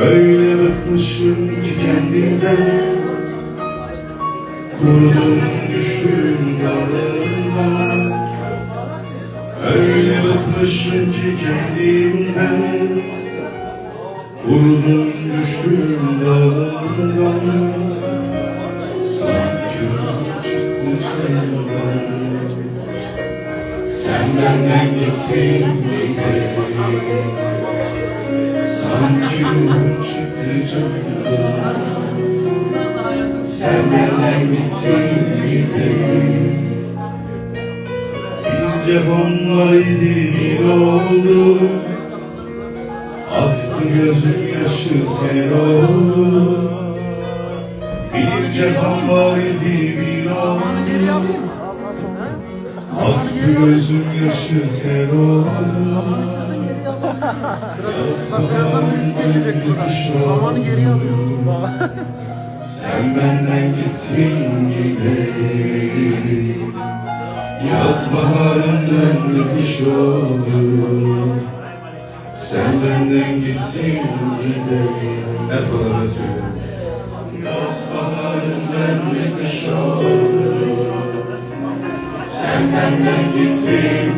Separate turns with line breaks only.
Öyle bıkmışım ki kendimden. Kurudum düştüm dalından Öyle bıkmışım ki kendimden. Kurudum düştüm dalından Sanki çıktı canımdan Sen benden gittin gidin canımdan Sen benden gittin gidin Bir cefam var idi bir oldu Aktı gözüm yaşı sen oldu Bir cefam var idi bir oldu Aktı gözüm yaşı sen oldu
Bak birazdan birisi geçecek buradan. Zamanı geriye alıyor.
Sen benden gittin gideyim Yaz baharın döndü kış oldu Sen benden gittin gideyim Hep olarak söylüyorum. Yaz baharın döndü kış oldu Sen benden gittin